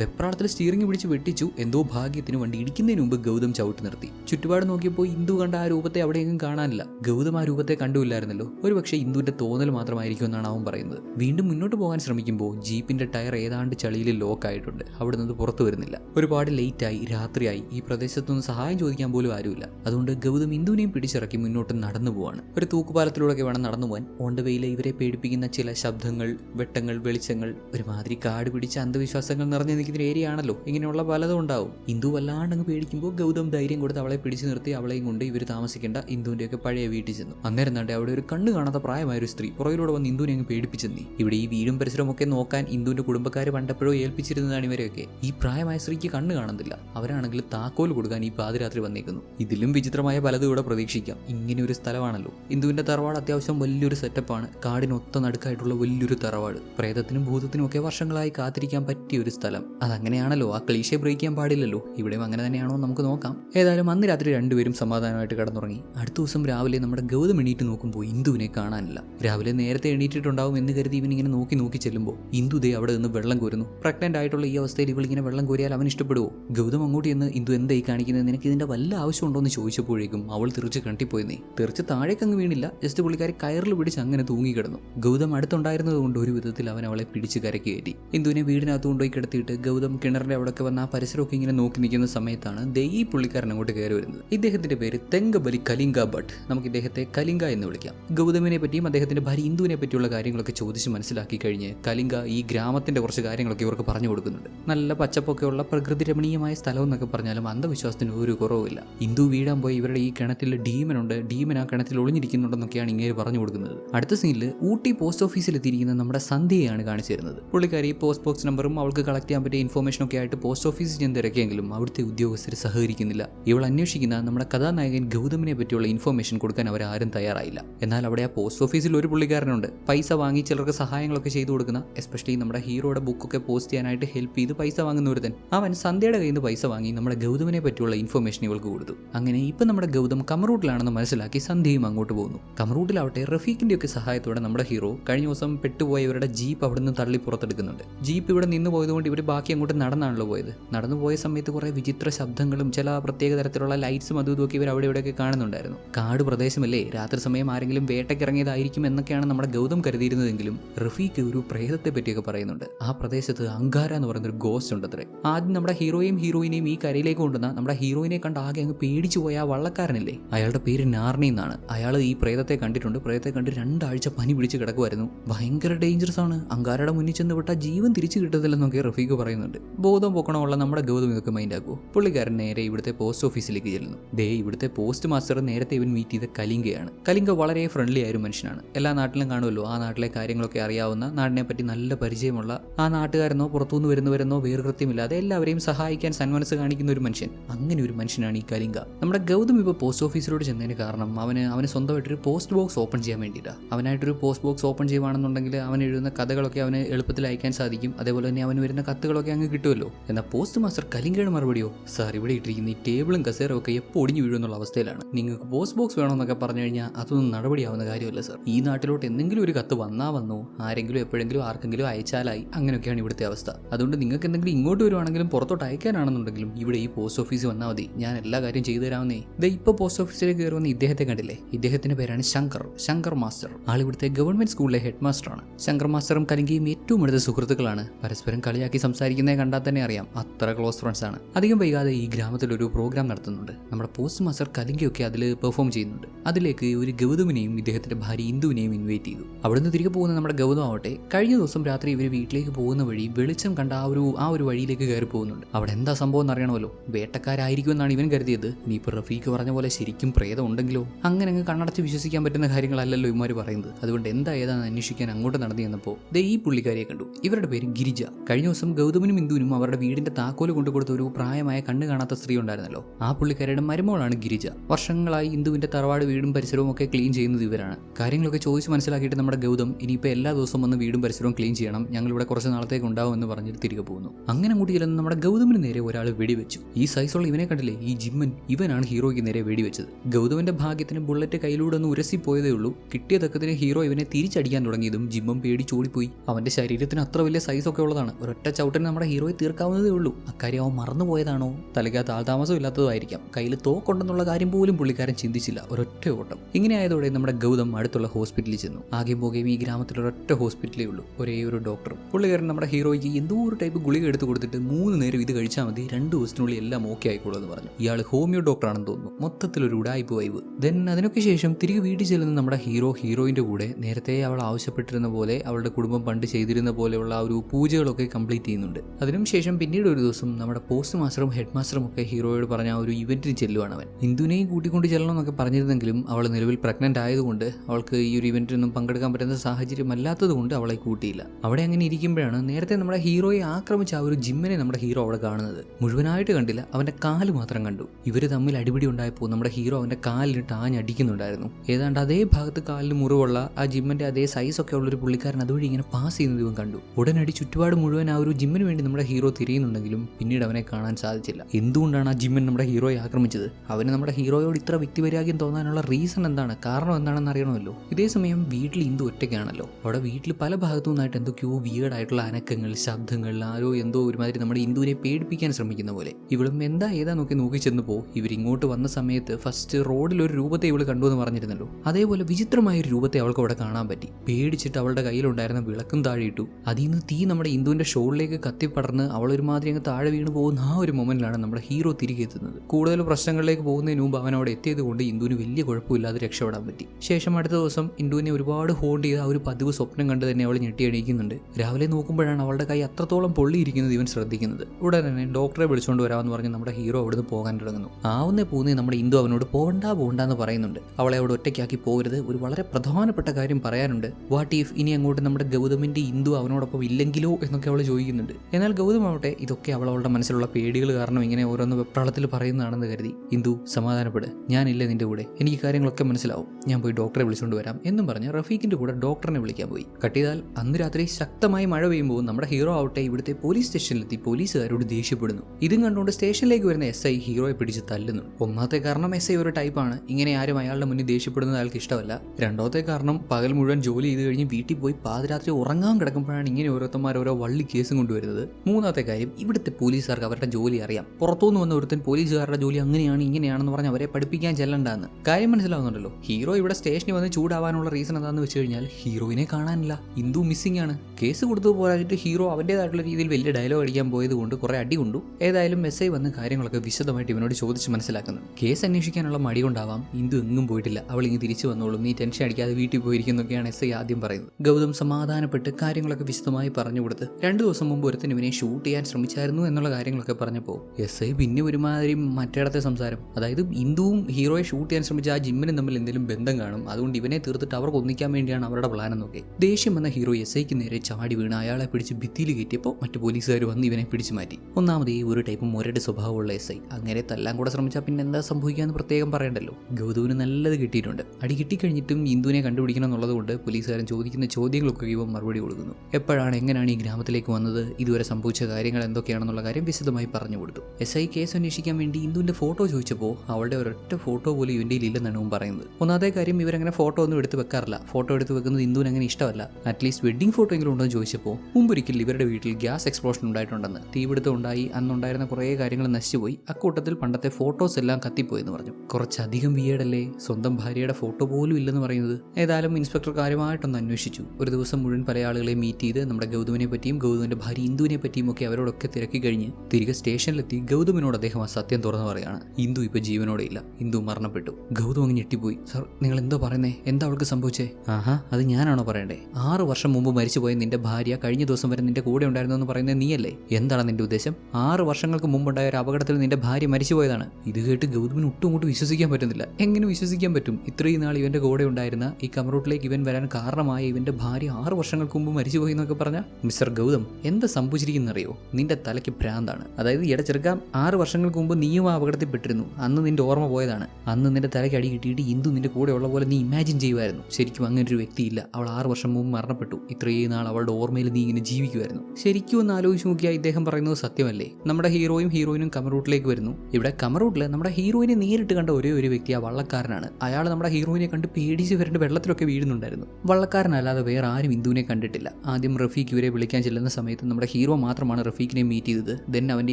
വെപ്രാളത്തിൽ സ്റ്റിയറിംഗ് പിടിച്ച് വെട്ടിച്ചു. എന്തോ ഭാഗ്യത്തിന് വണ്ടി ഇടിക്കുന്നതിന് മുമ്പ് ഗൗതം ചവിട്ട് നിർത്തി. ചുറ്റുപാട് നോക്കിയപ്പോൾ ഇന്ദു കണ്ട ആ രൂപത്തെ അവിടെയെങ്കിലും കാണാനില്ല. ഗൗതം ആ രൂപത്തെ കണ്ടുമില്ലായിരുന്നല്ലോ. ഒരു പക്ഷേ ഇന്ദുവിന്റെ തോന്നൽ മാത്രമായിരിക്കും എന്നാണ് അവൻ പറയുന്നത്. വീണ്ടും മുന്നോട്ട് പോകാൻ ശ്രമിക്കുമ്പോൾ ജീപ്പിന്റെ ടയർ ഏതാണ്ട് ചളിയിൽ ലോക്ക് ആയിട്ടുണ്ട്. അവിടെ നിന്ന് പുറത്തു വരുന്നില്ല. ഒരുപാട് ലേറ്റായി രാത്രിയായി. ഈ പ്രദേശത്തുനിന്ന് സഹായം ചോദിക്കാൻ പോലും ആരുമില്ല. അതുകൊണ്ട് ഗൗതം ഇന്ദുവിനെയും പിടിച്ചിറക്കി മുന്നോട്ട് നടന്നു പോവാണ്. ഒരു തൂക്കുപാലത്തിലൂടെ വേണം നടന്നു പോകാൻ ഓണ്ടവയിലെ ഇവരെ പേടിപ്പിക്കുന്ന ചില ശബ്ദങ്ങൾ വെട്ടങ്ങൾ വെളിച്ചങ്ങൾ ഒരുമാതിരി കാട് പിടിച്ച അന്ധവിശ്വാസങ്ങൾ നിറഞ്ഞു നിൽക്കുന്ന ഏരിയ ആണല്ലോ. ഇങ്ങനെയുള്ള പലതും ഉണ്ടാവും. ഇന്ദു വല്ലാണ്ട് അങ്ങ് പേടിക്കുമ്പോൾ ഗൗതം ധൈര്യം കൊടുത്ത് അവളെ പിടിച്ചു നിർത്തി അവളെയും കൊണ്ട് ഇവർ താമസിക്കേണ്ട ഇന്ദുവിന്റെയൊക്കെ പഴയ വീട്ടിൽ ചെന്നു. അന്നേരം തന്നെ അവിടെ ഒരു കണ്ണു കാണാത്ത പ്രായമായ ഒരു സ്ത്രീ പുറകിലൂടെ വന്ന് ഇന്ദുവിനെ അങ്ങ് പേടിപ്പിച്ചെന്നി ഇവിടെ ഈ വീടും പരിസരമൊക്കെ നോക്കാൻ ഇന്ദുവിന്റെ കുടുംബക്കാർ പണ്ടപ്പോഴോ ഏൽപ്പിച്ചിരുന്നതാണ് ഇവരെയൊക്കെ. ഈ പ്രായമായ സ്ത്രീക്ക് കണ്ണു കാണുന്നില്ല അവരാണെങ്കിൽ താക്കോൽ കൊടുക്കാൻ ഈ പാതിരാത്രി വന്നേക്കുന്നു. ഇതിലും വിചിത്രമായ പലതും ഇവിടെ പ്രതീക്ഷിക്കാം. ഇങ്ങനെ ഒരു സ്ഥലമാണല്ലോ. ഇന്ദുവിന്റെ തറവാട് അത്യാവശ്യം വലിയൊരു സെറ്റപ്പാണ് കാടിനൊത്ത നടുക്കായിട്ടുള്ള വലിയൊരു തറവാട്. പ്രേതത്തിനും ഭൂതത്തിനും ഒക്കെ വർഷങ്ങളായി കാത്തിരിക്കാൻ പറ്റിയ ഒരു സ്ഥലം. അതങ്ങനെയാണല്ലോ. ആ ക്ലീശ ബ്രേക്ക് ചെയ്യാൻ പാടില്ലല്ലോ. ഇവിടെയും അങ്ങനെ തന്നെയാണോ നമുക്ക് നോക്കാം. ഏതായാലും അന്ന് രാത്രി രണ്ടുപേരും സമാധാനമായിട്ട് കടന്നുറങ്ങി. അടുത്ത ദിവസം രാവിലെ നമ്മുടെ ഗൗതം എണീറ്റ് നോക്കുമ്പോൾ ഇന്ദുവിനെ കാണാനില്ല. രാവിലെ നേരത്തെ എണീറ്റിട്ടുണ്ടാവും എന്ന് കരുതി ഇവൻ ഇങ്ങനെ നോക്കി നോക്കി ചെല്ലുമ്പോൾ ഇന്ദു ദേ അവിടെ നിന്ന് വെള്ളം കോരുന്നു. പ്രഗ്നന്റ് ആയിട്ടുള്ള ഈ അവസ്ഥയിൽ ഇവൾ ഇങ്ങനെ വെള്ളം കോരിയാൽ അവൻ ഇഷ്ടപ്പെടുവോ? ഗൗതം അങ്ങോട്ട് എന്ന് ഇന്ദു എന്തായി കാണിക്കുന്നത്? നിനക്ക് ഇതിന്റെ വല്ല ആവശ്യമുണ്ടോ എന്ന് ചോദിച്ചപ്പോഴേക്കും അവൾ തിരിച്ച് കണ്ടിപ്പോയെന്നേ തിരിച്ച് താഴേക്ക് അങ്ങ് വീണില്ല. ജസ്റ്റ് പുള്ളിക്കാരി കയറിൽ പിടിച്ച് അങ്ങനെ തൂങ്ങിക്കിടന്നു ഗൗതം അടുത്തുണ്ടായിരുന്നതുകൊണ്ട് ഒരു വിധത്തിൽ അവൻ അവളെ പിടിച്ച് കരക്കി കയറ്റി. ഇന്ദുവിനെ വീടിനകത്ത് കൊണ്ടുപോയി കിടത്തിയിട്ട് ഗൗതം കിണറിന്റെ അവിടെയൊക്കെ വന്ന് ആ പരിസരമൊക്കെ ഇങ്ങനെ നോക്കി നിൽക്കുന്ന സമയത്താണ് ദേ ഈ പുള്ളിക്കാരൻ അങ്ങോട്ട് കയറി വരുന്നത്. ഇദ്ദേഹത്തിന്റെ പേര് തെങ്കബലി കലിംഗ ഭട്ട്. നമുക്ക് ഇദ്ദേഹത്തെ കലിംഗ എന്ന് വിളിക്കാം. ഗൗതമിനെ പറ്റിയും അദ്ദേഹത്തിന്റെ ഭാര്യ ഇന്ദുവിനെ പറ്റിയുള്ള കാര്യങ്ങളൊക്കെ ചോദിച്ച് മനസ്സിലാക്കി കഴിഞ്ഞ് കലിംഗ ഈ ഗ്രാമത്തിന്റെ കുറച്ച് കാര്യങ്ങളൊക്കെ ഇവർക്ക് പറഞ്ഞു കൊടുക്കുന്നുണ്ട്. നല്ല പച്ചപ്പൊക്കെ ഉള്ള പ്രകൃതി രമണീയമായ സ്ഥലം എന്നൊക്കെ പറഞ്ഞാലും അന്ധവിശ്വാസത്തിന് ഒരു കുറവുമില്ല. ഇന്ദു വീടാൻ പോയി ഇവരുടെ ഈ കിണറ്റിൽ ഡീമനുണ്ട് ഡീമൻ ആ കിണറ്റിൽ ഒളിഞ്ഞിരിക്കുന്നുണ്ടെന്നൊക്കെയാണ് ഇങ്ങനെ പറഞ്ഞു കൊടുക്കുന്നത്. അടുത്ത സീനിൽ ഊട്ടി പോസ്റ്റ് ഓഫീസിൽ എത്തിയിരിക്കുന്ന നമ്മുടെ സന്ധ്യയാണ് കാണിച്ചിരുന്നത് പുള്ളിക്കാരി പോസ്റ്റ് ബോക്സ് നമ്പറും അവൾക്ക് കളക്ട് ചെയ്യാൻ പറ്റിയ ഇൻഫോർമേഷൻ ഒക്കെ ആയിട്ട് പോസ്റ്റ് ഓഫീസിൽ ചെന്ന് തിരക്കിയെങ്കിലും അവിടുത്തെ ഉദ്യോഗസ്ഥർ സഹകരിക്കുന്നില്ല. ഇവൾ അന്വേഷിക്കുന്ന നമ്മുടെ കഥാനായകൻ ഗൗതമിനെ പറ്റിയുള്ള ഇൻഫോർമേഷൻ കൊടുക്കാൻ അവരാരും തയ്യാറായില്ല. എന്നാൽ അവിടെ ആ പോസ്റ്റ് ഓഫീസിൽ ഒരു പുള്ളിക്കാരനുണ്ട്. പൈസ വാങ്ങി ചിലർക്ക് സഹായങ്ങളൊക്കെ ചെയ്തു കൊടുക്കുന്ന എസ്പെഷ്യലി നമ്മുടെ ഹീറോയുടെ ബുക്കൊക്കെ പോസ്റ്റ് ചെയ്യാനായിട്ട് ഹെൽപ്പ് ചെയ്ത് പൈസ വാങ്ങുന്ന ഒരുത്തൻ. അവൻ സന്ധ്യയുടെ കയ്യിൽ നിന്ന് പൈസ വാങ്ങി നമ്മുടെ ഗൗതമിനെ പറ്റിയുള്ള ഇൻഫോർമേഷൻ ഇവൾക്ക് കൊടുത്തു. അങ്ങനെ ഇപ്പം നമ്മുടെ ഗൗതം കമറൂട്ടിലാണെന്ന് മനസ്സിലാക്കി സന്ധ്യയും അങ്ങോട്ട് പോകുന്നു കമറൂട്ടിലാവട്ടെ റഫീഖിന്റെ ഒക്കെ സഹായത്തോടെ നമ്മുടെ ഹീറോ കഴിഞ്ഞ ദിവസം പെട്ടുപോയവരുടെ ജീപ്പ് അവിടെ നിന്ന് തള്ളി പുറത്തെടുക്കുന്നുണ്ട് ജീപ്പ് ഇവിടെ നിന്ന് പോയതുകൊണ്ട് ഇവർ ബാക്കി അങ്ങോട്ട് നടന്നാണല്ലോ പോയത്. നടന്നു പോയ സമയത്ത് കുറേ വിചിത്ര ശബ്ദങ്ങളും ചില പ്രത്യേക തരത്തിലുള്ള ലൈറ്റ്സും അതും ഇതൊക്കെ ഇവർ അവിടെ ഇവിടെയൊക്കെ കാണുന്നുണ്ടായിരുന്നു. കാട് പ്രദേശമല്ലേ? രാത്രി സമയം ആരെങ്കിലും വേട്ടയ്ക്കിറങ്ങിയതായിരിക്കും എന്നൊക്കെയാണ് നമ്മുടെ ഗൗതം കരുതിയിരുന്നതെങ്കിലും റഫീഖ് ഒരു പ്രേതത്തെ പറ്റിയൊക്കെ പറയുന്നുണ്ട്. ആ പ്രദേശത്ത് അങ്കാര എന്ന് പറയുന്ന ഒരു ഗോസ്റ്റ് ഉണ്ടത്രേ. ആദ്യം നമ്മുടെ ഹീറോയും ഹീറോയിനെയും ഈ കരയിലേക്ക് കൊണ്ടുവന്ന നമ്മുടെ ഹീറോയിനെ കണ്ട് ആകെ അങ്ങ് പേടിച്ചു പോയ ആ വള്ളക്കാരനില്ലേ? അയാളുടെ പേര് നാർണി എന്നാണ്. അയാൾ ഈ പ്രേതത്തെ കണ്ടിട്ടുണ്ട്. പ്രേതത്തെ കണ്ട് രണ്ടാഴ്ച പനി പിടിച്ച് കിടക്കുമായിരുന്നു ഭയങ്കര ഡേഞ്ചറസ് ആണ്. അങ്കാരയുടെ മുന്നിൽ ചെന്ന് വിട്ടാൽ ജീവൻ തിരിച്ചു കിട്ടത്തില്ലെന്നൊക്കെ റഫീഖ് പറയുന്നുണ്ട്. ബോധം പൊക്കണമുള്ള നമ്മുടെ ഗൗതം ഇതൊക്കെ മൈൻഡ് ആക്കുമോ പുള്ളിക്കാരൻ നേരെ ഇവിടുത്തെ പോസ്റ്റ് ഓഫീസിലേക്ക് ചെല്ലുന്നു. ദേ ഇവിടുത്തെ പോസ്റ്റ് മാസ്റ്റർ നേരത്തെ ഇവൻ മീറ്റ് ചെയ്ത കലിംഗയാണ് കലിംഗ വളരെ ഫ്രണ്ട്ലി ആയ ഒരു മനുഷ്യനാണ്. എല്ലാ നാട്ടിലും കാണുമല്ലോ ആ നാട്ടിലെ കാര്യങ്ങളൊക്കെ അറിയാവുന്ന നാടിനെ പറ്റി നല്ല പരിചയമുള്ള ആ നാട്ടുകാരെന്നോ പുറത്തുനിന്ന് വരുന്നവരെന്നോ വേർകൃത്യമില്ലാതെ എല്ലാവരെയും സഹായിക്കാൻ സന്മനസ് കാണിക്കുന്ന ഒരു മനുഷ്യൻ. അങ്ങനെ ഒരു മനുഷ്യനാണ് ഈ കലിംഗ നമ്മുടെ ഗൗതം ഇപ്പോൾ പോസ്റ്റ് ഓഫീസിലോട് ചെന്നതിന് കാരണം അവന് അവന് സ്വന്തമായിട്ടൊരു പോസ്റ്റ് ബോക്സ് ഓപ്പൺ ചെയ്യാൻ വേണ്ടിയിട്ടാണ് അവനായിട്ടൊരു പോസ്റ്റ് ബോക്സ് ഓപ്പൺ ചെയ്യുവാണെന്നുണ്ടെങ്കിൽ അവൻ എഴുതുന്ന കഥകളൊക്കെ അവന് എളുപ്പത്തിൽ അയക്കാൻ സാധിക്കും. അതേപോലെ തന്നെ അവന് വരുന്ന കത്തുകളൊക്കെ അങ്ങ് കിട്ടുമല്ലോ. എന്നാൽ പോസ്റ്റ് മാസ്റ്റർ കലിങ്കയുടെ മറുപടിയോ? സാർ ഇവിടെ ഇട്ടിരിക്കുന്ന ഈ ടേബിളും കസേറും ഒക്കെ എപ്പോൾ ഒടിഞ്ഞു വീഴുമെന്നുള്ള അവസ്ഥയിലാണ്. നിങ്ങൾക്ക് പോസ്റ്റ് ബോക്സ് വേണമെന്നൊക്കെ പറഞ്ഞു കഴിഞ്ഞാൽ അതൊന്നും നടപടിയാവുന്ന കാര്യമല്ല സാർ. ഈ നാട്ടിലോട്ട് എന്തെങ്കിലും ഒരു കത്ത് വന്നാൽ വന്നു? ആരെങ്കിലും എപ്പോഴെങ്കിലും ആർക്കെങ്കിലും അയച്ചാലായി. അങ്ങനെയൊക്കെയാണ് ഇവിടുത്തെ അവസ്ഥ. അതുകൊണ്ട് നിങ്ങൾക്ക് എന്തെങ്കിലും ഇങ്ങോട്ട് വരുവാണെങ്കിലും പുറത്തോട്ട് അയക്കാനാണെന്നുണ്ടെങ്കിലും ഇവിടെ ഈ പോസ്റ്റ് ഓഫീസ് വന്നാൽ മതി. ഞാൻ എല്ലാ കാര്യം ചെയ്തു തരാമെന്നേ. ഇത് ഇപ്പോൾ പോസ്റ്റ് ഓഫീസിലേക്ക് കയറി വന്ന ഇദ്ദേഹത്തെ കണ്ടില്ലേ? ഇദ്ദേഹത്തിന്റെ പേരാണ് ശങ്കർ. ശങ്കർ മാസ്റ്റർ. ആൾ ഇവിടുത്തെ ഗവൺമെന്റ് സ്കൂളിലെ ഹെഡ് മാസ്റ്ററാണ് ശങ്കർ മാസ്റ്ററും കലിംഗയും ഏറ്റവും അടുത്ത സുഹൃത്തുക്കളാണ്. പരസ്പരം കളിയാക്കി സംസാരിക്കുന്നത് കണ്ടാൽ തന്നെ അറിയാം അത്ര ക്ലോസ് ഫ്രണ്ട്സ് ആണ്. അധികം വൈകാതെ ഈ ഗ്രാമത്തിൽ ഒരു പ്രോഗ്രാം നടത്തുന്നുണ്ട്. നമ്മുടെ പോസ്റ്റ് മാസ്റ്റർ കലിംഗയൊക്കെ അതിൽ പെർഫോം ചെയ്യുന്നുണ്ട്. അതിലേക്ക് ഒരു ഗൗതമിനെയും ഇദ്ദേഹത്തിന്റെ ഭാര്യ ഇന്ദുവിനെയും ഇൻവൈറ്റ് ചെയ്തു. അവിടുന്ന് തിരികെ പോകുന്ന നമ്മുടെ ഗൗതം ആവട്ടെ കഴിഞ്ഞ ദിവസം രാത്രി ഇവർ വീട്ടിലേക്ക് പോകുന്ന വഴി വെളിച്ചം കണ്ട ആ ഒരു ആ ഒരു വഴിയിലേക്ക് കയറി പോകുന്നുണ്ട്. അവിടെ എന്താ സംഭവം എന്ന് അറിയണമല്ലോ? വേട്ടക്കാരായിരിക്കും എന്നാണ് ഇവൻ കരുതിയത്. ഇനിയിപ്പോൾ റഫീഖ് പറഞ്ഞ പോലെ ശരിക്കും പ്രേതം ഉണ്ടെങ്കിലോ? അങ്ങനെ അങ്ങ് കണ്ണടച്ച് വിശ്വസിക്കാൻ പറ്റുന്ന കാര്യങ്ങളല്ലല്ലോ ഇമാര് പറയുന്നത്. അതുകൊണ്ട് എന്താ ഏതാണെന്ന് അന്വേഷിക്കാൻ അങ്ങോട്ട് നടന്നു ചെന്നപ്പോൾ ദേ ഈ പുള്ളിക്കാരിയെ കണ്ടു. ഇവരുടെ പേര് ഗിരിജ. കഴിഞ്ഞ ദിവസം ഗൗതമിനും ഇന്ദുവിനും അവരുടെ വീടിന്റെ താക്കോൽ കൊണ്ടു കൊടുത്ത ഒരു പ്രായമായ കണ്ണു കാണാത്ത സ്ത്രീ ഉണ്ടായിരുന്നല്ലോ. ആ പുള്ളിക്കാരിയുടെ മരുമോളാണ് ഗിരിജ. വർഷങ്ങളായി ഇന്ദുവിന്റെ തറവാട് വീടും പരിസരവും ഒക്കെ ക്ലീൻ ചെയ്യുന്നത് ഇവരാണ്. കാര്യങ്ങളൊക്കെ ചോദിച്ച് മനസ്സിലാക്കിയിട്ട് നമ്മുടെ ഗൗതം ഇനിയിപ്പോൾ എല്ലാ ദിവസവും വന്ന് വീടും പരിസരവും ക്ലീൻ ചെയ്യണം. ഞങ്ങൾ ഇവിടെ കുറച്ച് നാളത്തേക്ക് ഉണ്ടാവും എന്ന് പറഞ്ഞിട്ട് തിരികെ പോകുന്നു. അങ്ങനെ അങ്ങോട്ട് ചെല്ലുന്ന നമ്മുടെ ഗൗതമിന് നേരെ ഒരാൾ വെടിവെച്ചു. ഈ സൈസുള്ള ഇവനെ കണ്ടില്ലേ? ഈ ജിമ്മൻ ഇവനാണ് ഹീറോയ്ക്ക് നേരെ വെടിവെച്ചത്. ഗൗതമിന്റെ ഭാഗ്യത്തിന് ബുള്ളറ്റ് കയ്യിലൂടെ ഒന്ന് ഉരസി പോയതേ ഉള്ളൂ. കിട്ടിയ തക്കത്തിന് ഹീറോ ഇവനെ തിരിച്ചടിക്കാൻ തുടങ്ങിയതും ജിമ്മൻ പേടിച്ചോടിപ്പോയി അവന്റെ ശരീരത്തിന് അത്ര വലിയ സൈസ് ഒക്കെ ഉള്ളതാണ്. ഒരൊറ്റ ചവിട്ടിന് നമ്മുടെ ഹീറോയെ തീർക്കാവുന്നതേ ഉള്ളൂ. അക്കാര്യം അവൻ മറന്നുപോയതാണോ തലയ്ക്കകത്ത് ആൾതാമസം ഇല്ലാത്തതായിരിക്കാം കയ്യിൽ തോക്കുണ്ടെന്നുള്ള കാര്യം പോലും പുള്ളിക്കാരൻ ചിന്തിച്ചില്ല. ഒരൊറ്റ ഓട്ടം. ഇങ്ങനെ ആയതോടെ നമ്മുടെ ഗൗതം അടുത്തുള്ള ഹോസ്പിറ്റലിൽ ചെന്നു. ആകെയും പോകുകയും ഈ ഗ്രാമത്തിൽ ഒരൊറ്റ ഹോസ്പിറ്റലേ ഉള്ളൂ. ഒരേ ഒരു ഡോക്ടർ പുള്ളിക്കാരൻ നമ്മുടെ ഹീറോയ്ക്ക് എന്തോ ഒരു ടൈപ്പ് ഗുളിക എടുത്ത് കൊടുത്തിട്ട് മൂന്ന് നേരം ഇത് കഴിച്ചാൽ മതി രണ്ട് ദിവസത്തിനുള്ളിൽ എല്ലാം ഓക്കെ ആയിക്കോളൂ എന്ന് പറഞ്ഞു. ഇയാൾ ഹോമിയോ ഡോക്ടറാണെന്ന് തോന്നുന്നു. മൊത്തത്തിലൊരു ഉടായ്പ വൈവ് ദെൻ അതിനൊക്കെ ശേഷം തിരികെ വീട്ടിൽ ചെല്ലുന്ന നമ്മുടെ ഹീറോ ഹീറോയിന്റെ കൂടെ നേരത്തെ അവൾ ആവശ്യപ്പെട്ടിരുന്ന പോലെ അവളുടെ കുടുംബം പണ്ട് ചെയ്തിരുന്ന പോലെയുള്ള ആ ഒരു പൂജകളൊക്കെ കംപ്ലീറ്റ് ചെയ്യുന്നുണ്ട്. അതിനും ശേഷം പിന്നീട് ഒരു ദിവസം നമ്മുടെ പോസ്റ്റ് മാസ്റ്ററും ഹെഡ് മാസ്റ്ററും ഒക്കെ ഹീറോയോട് പറഞ്ഞ ഒരു ഇവന്റിന് ചെല്ലുവാണ് അവൻ. ഇന്ദുവിനെയും കൂട്ടിക്കൊണ്ട് ചെല്ലണം എന്നൊക്കെ പറഞ്ഞിരുന്നെങ്കിലും അവൾ നിലവിൽ പ്രഗ്നന്റ് ആയതുകൊണ്ട് അവൾക്ക് ഈ ഒരു ഇവന്റിനൊന്നും പങ്കെടുക്കാൻ പറ്റുന്ന സാഹചര്യം അല്ലാത്തതുകൊണ്ട് അവളെ കൂട്ടിയില്ല. അവിടെ അങ്ങനെ ഇരിക്കുമ്പോഴാണ് നേരത്തെ നമ്മുടെ ഹീറോയെ ആക്രമിച്ച ആ ഒരു ജിമ്മിനെ നമ്മുടെ ഹീറോ അവിടെ കാണുന്നത്. മുഴുവനായിട്ട് കണ്ടില്ല അവന്റെ കാൽ മാത്രം കണ്ടു. ഇവർ തമ്മിൽ അടിപിടി ഉണ്ടായപ്പോൾ നമ്മുടെ ഹീറോ അവന്റെ കാലിലിട്ട് ആഞ്ഞടിക്കുന്നുണ്ടായിരുന്നു ഏതാണ്ട് അതേ ഭാഗത്ത് കാലിന് മുറിവുള്ള ആ ജിമ്മിന്റെ അതേ സൈസ് ഒക്കെ ഉള്ള ഒരു പുള്ളിക്കാരൻ അതുവഴി ഇങ്ങനെ പാസ് ചെയ്യുന്നതും കണ്ടു. ഉടനടി ചുറ്റുപാട് മുഴുവൻ ആ ഒരു ജിമ്മിന് വേണ്ടി നമ്മുടെ ഹീറോ തിരിയുന്നുണ്ടെങ്കിലും പിന്നീട് അവനെ കാണാൻ സാധിച്ചില്ല. എന്തുകൊണ്ടാണ് ആ ജിമ്മൻ നമ്മുടെ ഹീറോയെ ആക്രമിച്ചത്? അവന് നമ്മുടെ ഹീറോയോട് ഇത്ര വ്യക്തിപരാഗ്യം തോന്നാനുള്ള റീസൺ എന്താണ്? കാരണം എന്താണെന്ന് അറിയണമല്ലോ. ഇതേ സമയം വീട്ടിൽ ഇന്ദു ഒറ്റയ്ക്കാണല്ലോ. അവിടെ വീട്ടിൽ പല ഭാഗത്തു നിന്നായിട്ട് എന്തൊക്കെയോ വിയേഡായിട്ടുള്ള അനക്കങ്ങൾ ശബ്ദങ്ങൾ ആരോ എന്തോ ഒരുമാതിരി നമ്മുടെ ഇന്ദുവിനെ പേടിപ്പിക്കാൻ ശ്രമിക്കുന്ന പോലെ. ഇവളും എന്താ ഏതാ നോക്കി നോക്കി ചെന്നപ്പോ ഇവർ ഇങ്ങോട്ട് വന്ന സമയത്ത് ഫസ്റ്റ് റോഡിൽ ഒരു രൂപത്തെ ഇവൾ കണ്ടു എന്ന് പറഞ്ഞിരുന്നല്ലോ. അതേപോലെ വിചിത്രമായ ഒരു രൂപത്തെ അവൾക്ക് അവിടെ കാണാൻ പറ്റി. പേടിച്ചിട്ട് അവളുടെ കയ്യിലുണ്ടായിരുന്ന വിളക്കും താഴെ ഇട്ടു. അതിൽ നിന്ന് തീ നമ്മുടെ ഇന്ദുവിന്റെ ഷോളിലേക്ക് കത്തിപ്പടർന്ന് അവൾ ഒരുമാതിരി അങ്ങ് താഴെ വീണ് പോകുന്ന ആ ഒരു മൊമെന്റിലാണ് നമ്മുടെ ഹീറോ തിരികെ എത്തുന്നത്. കൂടുതൽ പ്രശ്നങ്ങളിലേക്ക് പോകുന്നതിന് മുമ്പ് അവൻ അവിടെ എത്തിയത് കൊണ്ട് ഇന്ദുവിന് വലിയ കുഴപ്പമില്ലാതെ രക്ഷപ്പെടാൻ പറ്റി. ശേഷം അടുത്ത ദിവസം ഇന്ദുവിനെ ഒരുപാട് ഹോൾഡ് ചെയ്ത് ആ ഒരു പതിവ് സ്വപ്നം കണ്ട് തന്നെ അവൾ ഞെട്ടി എണീക്കുന്നുണ്ട് രാവിലെ നോക്കുമ്പോഴാണ് അവളുടെ കൈ അത്രത്തോളം പൊള്ളിയിരിക്കുന്നത് ഇവൻ ശ്രദ്ധിക്കുന്നത്. ഉടനെ തന്നെ ഡോക്ടറെ വിളിച്ചുകൊണ്ട് വരാമെന്ന് പറഞ്ഞ് നമ്മുടെ ഹീറോ അവിടുന്ന് പോകാൻ തുടങ്ങുന്നു ആവുന്നേ പോകുന്നേ നമ്മുടെ ഇന്ദു അവനോട് പോകണ്ട പോകണ്ട എന്ന് പറയുന്നുണ്ട്. അവളെ അവിടെ ഒറ്റയ്ക്കാക്കി പോകരുത്. ഒരു വളരെ പ്രധാനപ്പെട്ട കാര്യം പറയാനുണ്ട്. വാട്ട് ഇഫ് ഇനി അങ്ങോട്ട് നമ്മുടെ ഗൗതമിന്റെ ഇന്ദു അവനോടൊപ്പം ഇല്ലെങ്കിലോ? എന്നൊക്കെ അവൾ ചോദിക്കുന്നുണ്ട്. എന്നാൽ ഗൗതമാവട്ടെ ഇതൊക്കെ അവൾ അവളുടെ മനസ്സിലുള്ള പേടികൾ കാരണം ഇങ്ങനെ ഓരോന്ന് വെപ്രാളത്തിൽ പറയുന്നതാണെന്ന് കരുതി. ഇന്ദു സമാധാനപ്പെട്. ഞാനില്ല നിന്റെ കൂടെ. എനിക്ക് കാര്യങ്ങളൊക്കെ മനസ്സിലാവും. ഞാൻ പോയി ഡോക്ടറെ വിളിച്ചുകൊണ്ട് വരാം. എന്നും പറഞ്ഞ് റഫീഖിന്റെ കൂടെ ഡോക്ടറിനെ വിളിക്കാൻ പോയി. കട്ടിയതാൽ അന്ന് രാത്രി ശക്തമായി മഴ പെയ്യുമ്പോൾ നമ്മുടെ ഹീറോ ആവട്ടെ ഇവിടുത്തെ പോലീസ് സ്റ്റേഷനിലെത്തി പോലീസുകാരോട് ദേഷ്യപ്പെടുന്നു. ഇതും കണ്ടുകൊണ്ട് സ്റ്റേഷനിലേക്ക് വരുന്ന എസ് ഐ ഹീറോയെ പിടിച്ച് തല്ലുന്നു. ഒന്നാമത്തെ കാരണം എസ് ഐ ഒരു ടൈപ്പാണ്. ഇങ്ങനെ ആരും അയാളുടെ മുന്നിൽ ദേഷ്യപ്പെടുന്നത് അയാൾക്ക് ഇഷ്ടമല്ല. രണ്ടാമത്തെ കാരണം പകൽ മുഴുവൻ ജോലി ചെയ്ത് കഴിഞ്ഞ് വീട്ടിൽ പോയി പാതിരാത്രി ഉറങ്ങാൻ കിടക്കുമ്പോഴാണ് ഇങ്ങനെ ഓരോരുത്തന്മാർ ഓരോ വള്ളി കേസും കൊണ്ടുവരുന്നത്. മൂന്നാമത്തെ കാര്യം ഇവിടുത്തെ പോലീസുകാർക്ക് അവരുടെ ജോലി അറിയാം. പുറത്തുനിന്ന് വന്ന ഒരുത്തൻ പോലീസുകാരുടെ ജോലി അങ്ങനെയാണ് ഇങ്ങനെയാണെന്ന് പറഞ്ഞ് അവരെ പഠിപ്പിക്കാൻ ചെല്ലണ്ടെന്ന്. കാര്യം മനസ്സിലാവുന്നുണ്ടല്ലോ. ഹീറോ ഇവിടെ സ്റ്റേഷനിൽ വന്ന് ചൂടാവാനുള്ള റീസൺ എന്താണെന്ന് വെച്ച് കഴിഞ്ഞാൽ ഹീറോയിനെ കാണാനില്ല. ഹിന്ദു മിസ്സിംഗ് ആണ്. കേസ് കൊടുത്തു പോരായിട്ട് ഹീറോ അവന്റെതായിട്ടുള്ള രീതിയിൽ വലിയ ഡയലോഗ് അടിക്കാൻ പോയത് കൊണ്ട് കുറെ അടി കൊണ്ടു. ഏതായാലും എസ് ഐ വന്ന് കാര്യങ്ങളൊക്കെ വിശദമായിട്ട് ഇവനോട് ചോദിച്ച് മനസ്സിലാക്കുന്നു. കേസ് അന്വേഷിക്കാനുള്ള മടി കൊണ്ടാവാം ഇന്ദു എങ്ങും പോയിട്ടില്ല. അവൾ ഇങ്ങ് തിരിച്ചു വന്നോളും. നീ ടെൻഷൻ അടിക്കാതെ വീട്ടിൽ പോയിരിക്കുന്നൊക്കെയാണ് എസ് ഐ ആദ്യം പറയുന്നത്. ഗൗതം സമാധാനപ്പെട്ട് കാര്യങ്ങളൊക്കെ വിശദമായി പറഞ്ഞു കൊടുത്ത് രണ്ടു ദിവസം മുമ്പ് ഒരുത്തിന് ഇവനെ ഷൂട്ട് ചെയ്യാൻ ശ്രമിച്ചായിരുന്നു എന്നുള്ള കാര്യങ്ങളൊക്കെ പറഞ്ഞപ്പോൾ എസ് ഐ പിന്നെ ഒരുമാതിരി മറ്റേടത്തെ സംസാരം. അതായത് ഇന്ദുവും ഹീറോയെ ഷൂട്ട് ചെയ്യാൻ ശ്രമിച്ച ആ ജിമ്മിനും തമ്മിൽ എന്തെങ്കിലും ബന്ധം കാണും. അതുകൊണ്ട് ഇവനെ തീർത്തിട്ട് അവർക്ക് ഒന്നിക്കാൻ വേണ്ടിയാണ് അവരുടെ പ്ലാൻ എന്നൊക്കെ. ദേഷ്യം വന്ന ഹീറോ എസ് ഐക്ക് നേരെ ചാടി വീണ് അയാളെ പിടിച്ച് ഭിത്തിയിൽ കയറ്റിയപ്പോൾ മറ്റു പോലീസുകാർ വന്ന് ഇവനെ പിടിച്ചു മാറ്റി. ഒന്നാമത് ഈ ഒരു ടൈപ്പ് മുരട് സ്വഭാവമുള്ള എസ് ഐ അങ്ങനെ തല്ലാൻ കൂടെ ശ്രമിച്ചാൽ പിന്നെ എന്താ സംഭവിക്കാന്ന് പ്രത്യേകം പറയണ്ടല്ലോ. ഗൗതുവിന് നല്ലത് കിട്ടിയിട്ടുണ്ട്. അടി കിട്ടിക്കഴിഞ്ഞിട്ടും ഇന്ദുവിനെ കണ്ടുപിടിക്കണം എന്നുള്ളത് കൊണ്ട് പോലീസുകാരൻ ചോദിക്കുന്ന ചോദ്യങ്ങളൊക്കെ ഇവ മറുപടി കൊടുക്കുന്നു. എപ്പോഴാണ് എങ്ങനെയാണ് ഈ ഗ്രാമത്തിലേക്ക് വന്നത്? ഇതുവരെ സംഭവിച്ച കാര്യങ്ങൾ എന്തൊക്കെയാണെന്നുള്ള കാര്യം വിശദമായി പറഞ്ഞു കൊടുത്തു. എസ് ഐ കേസ് അന്വേഷിക്കാൻ വേണ്ടി ഇന്ദുവിന്റെ ഫോട്ടോ ചോദിച്ചപ്പോൾ അവളുടെ ഒരൊറ്റ ഫോട്ടോ പോലും ഇവന്റെ ഇല്ലെന്നാണ് പറയുന്നത്. ഒന്നാമത്തെ കാര്യം ഇവരങ്ങനെ ഫോട്ടോ ഒന്നും എടുത്ത് വെക്കാറില്ല. ഫോട്ടോ എടുത്ത് വെക്കുന്നത് ഇന്ദുവിന് അങ്ങനെ ഇഷ്ടമല്ല. അറ്റ്ലീസ്റ്റ് വെഡിങ് ഫോട്ടോ എങ്കിലും ഉണ്ടോ എന്ന് ചോദിച്ചപ്പോൾ മുമ്പൊരിക്കൽ ഇവരുടെ വീട്ടിൽ ഗ്യാസ് എക്സ്പ്ലോഷൻ ഉണ്ടായിട്ടുണ്ടെന്ന്. തീപിടുത്തം ഉണ്ടായി. അന്നുണ്ടായിരുന്ന കുറേ കാര്യങ്ങൾ നശിച്ചുപോയി. അക്കൂട്ടത്തിൽ പണ്ടത്തെ ഫോട്ടോസ് എല്ലാം കത്തിപ്പോയെന്ന് പറഞ്ഞു. കുറച്ചധികം വിയേഡല്ലേ സ്വന്തം ഭാര്യയുടെ ഫോട്ടോ പോലും ഇല്ലെന്ന് പറയുന്നത്. ഏതായാലും ഇൻസ്പെക്ടർ കാര്യമായിട്ടൊന്ന് അന്വേഷിച്ചു. ഒരു ദിവസം മുഴുവൻ പല ആളുകളെ മീറ്റ് ചെയ്ത് നമ്മുടെ ഗൗതമിനെ പറ്റിയും ഗൗതമിന്റെ ഭാര്യ ഇന്ദുവിനെ പറ്റിയും ഒക്കെ അവരോടൊക്കെ തിരക്കി കഴിഞ്ഞ് തിരികെ സ്റ്റേഷനിലെത്തി ഗൗതമിനോട് അദ്ദേഹം ആ സത്യം തുറന്നു പറയാണ് ഇന്ദു ഇപ്പൊ ജീവനോടെ ഇല്ല. ഇന്ദു മരണപ്പെട്ടു. ഗൗതം അങ്ങ് ഞെട്ടിപ്പോയി. സർ നിങ്ങൾ എന്തോ പറയുന്നേ? എന്താ അവൾക്ക് സംഭവിച്ചേ? ആഹാ അത് ഞാനാണോ പറയണ്ടേ? ആറ് വർഷം മുമ്പ് മരിച്ചുപോയ നിന്റെ ഭാര്യ കഴിഞ്ഞ ദിവസം വരെ നിന്റെ കൂടെ ഉണ്ടായിരുന്നു എന്ന് പറയുന്നത് നീയല്ലേ? എന്താണ് നിന്റെ ഉദ്ദേശം? ആറ് വർഷങ്ങൾക്ക് മുമ്പുണ്ടായ ഒരു അപകടത്തിൽ നിന്റെ ഭാര്യ മരിച്ചുപോയതാണ്. ഇത് കേട്ട് ഗൗതമിന് ഒട്ടും അങ്ങോട്ട് വിശ്വസിക്കാൻ പറ്റുന്നില്ല. എങ്ങനെ വിശ്വസിക്കാൻ പറ്റും? ഇത്രയും നാൾ ഇവന്റെ കൂടെ ഉണ്ടായിരുന്ന ഈ കമറൂട്ടിലേക്ക് ഇവൻ വരാൻ കാരണമായ ഇവന്റെ ഭാര്യ ആറ് വർഷങ്ങൾക്ക് മുമ്പ് മരിച്ചുപോയി എന്നൊക്കെ പറഞ്ഞ? മിസ്റ്റർ ഗൗതം എന്താ സംഭവിച്ചിരിക്കുന്നറിയോ? നിന്റെ തലയ്ക്ക് ഭ്രാന്താണ്. അതായത് ഇട ചെറുക്കാം ആറ് വർഷങ്ങൾക്ക് മുമ്പ് നീയും ആ അപകടത്തിൽപ്പെട്ടിരുന്നു അന്ന് നിന്റെ ഓർമ്മ പോയതാണ്. അന്ന് നിന്റെ തലയ്ക്ക് അടി കിട്ടിയിട്ട് ഇന്ദു നിന്റെ കൂടെ ഉള്ള പോലെ നീ ഇമാജിൻ ചെയ്യുമായിരുന്നു ശരിക്കും അങ്ങനെ ഒരു വ്യക്തിയില്ല. അവൾ ആറ് വർഷം മുമ്പ് മരണപ്പെട്ടു. ഇത്രയും നാൾ അവളുടെ ഓർമ്മയിൽ നീ ഇങ്ങനെ ജീവിക്കുമായിരുന്നു ശരിക്കും ഒന്ന് ആലോചിച്ച് നോക്കിയാൽ ഇദ്ദേഹം പറയുന്നത് സത്യമല്ലേ? നമ്മുടെ ഹീറോയും ഹീറോയിനും കമറൂട്ടിലേക്ക് വരുന്നു. ഇവിടെ കമറൂട്ടിൽ നമ്മുടെ ഹീറോയിനെ നേരിട്ട് കണ്ട ഒരേ ഒരു വ്യക്തി ആ വള്ളക്കാരനാണ്. അയാൾ നമ്മുടെ ഹീറോയിനെ കണ്ട് പേടിച്ച് വരേണ്ട വെള്ളത്തിലൊക്കെ വീഴുന്നുണ്ടായിരുന്നു. വള്ളക്കാരനല്ലാതെ വേറെ ആരും ഇന്ദുവിനെ കണ്ടിട്ടില്ല. ആദ്യം റഫീഖ് ഇവരെ വിളിക്കാൻ ചെല്ലുന്ന സമയത്ത് നമ്മുടെ ഹീറോ മാത്രമാണ് റഫീഖിനെ മീറ്റ് ചെയ്തത്. ദെൻ അവന്റെ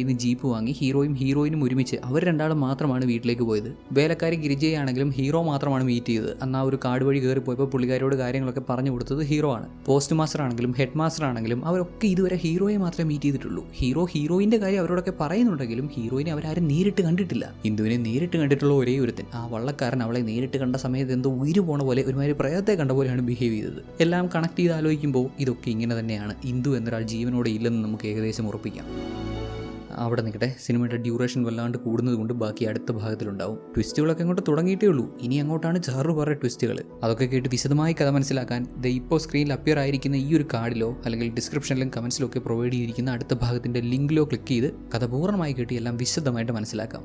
ഇന്ന് ജീപ്പ് വാങ്ങി ഹീറോയും ഹീറോയിനും ഒരുമിച്ച് അവർ രണ്ടാളും മാത്രമാണ് വീട്ടിലേക്ക് പോയത്. വേലക്കാരി ഗിരിജയാണെങ്കിലും ഹീറോ മാത്രമാണ് മീറ്റ് ചെയ്തത്. അന്ന് ആ ഒരു കാട് വഴി കയറി പോയപ്പോൾ പുള്ളിക്കാരോട് കാര്യങ്ങളൊക്കെ പറഞ്ഞു കൊടുത്തത് ഹീറോ ആണ്. പോസ്റ്റ് മാസ്റ്റർ ആണെങ്കിലും ഹെഡ് മാസ്റ്റർ ആണെങ്കിലും അവരൊക്കെ ഇതുവരെ ഹീറോയെ മാത്രമേ മീറ്റ് ചെയ്തിട്ടുള്ളൂ. ഹീറോ ഹീറോയിന്റെ കാര്യം അവരോടൊക്കെ പറയുന്നുണ്ടെങ്കിലും ഹീറോയിനെ അവരാരും നേരിട്ട് കണ്ടിട്ടില്ല. ഇന്ദുവിനെ നേരിട്ട് കണ്ടിട്ടുള്ള ഒരേ ഒരുത്തൻ. ആ വള്ളക്കാരൻ അവളെ നേരിട്ട് കണ്ട സമയത്ത് എന്തോ ഉയിര് പോണ പോലെ ഒരുമാതിരി പ്രയത്തെ കണ്ട പോലെയാണ് ബിഹേവ് ചെയ്തത്. എല്ലാം കണക്ട് ചെയ്ത് ആലോചിക്കുമ്പോൾ ഇതൊക്കെ ഇങ്ങനെ തന്നെയാണ്. ഇന്ദു എന്നൊരാൾ ജീവനോടെ ഇല്ലെന്ന് നമുക്ക് ഏകദേശം ഉറപ്പിക്കാം. അവിടെ നിൽക്കട്ടെ. സിനിമയുടെ ഡ്യൂറേഷൻ വല്ലാണ്ട് കൂടുന്നത് കൊണ്ട് ബാക്കി അടുത്ത ഭാഗത്തിലുണ്ടാവും. ട്വിസ്റ്റുകളൊക്കെ അങ്ങോട്ട് തുടങ്ങിയിട്ടേ ഉള്ളൂ. ഇനി അങ്ങോട്ടാണ് ചാറു പറ ട്വിസ്റ്റുകൾ അതൊക്കെ കേട്ട് വിശദമായി കഥ മനസ്സിലാക്കാൻ ദ ഇപ്പോൾ സ്ക്രീനിൽ അപ്പിയർ ആയിരിക്കുന്ന ഈ ഒരു കാർഡിലോ അല്ലെങ്കിൽ ഡിസ്ക്രിപ്ഷനിലും കമൻസിലോ ഒക്കെ പ്രൊവൈഡ് ചെയ്തിരിക്കുന്ന അടുത്ത ഭാഗത്തിന്റെ ലിങ്കിലോ ക്ലിക്ക് ചെയ്ത് കഥ പൂർണമായി കേട്ട് എല്ലാം വിശദമായിട്ട് മനസ്സിലാക്കാം.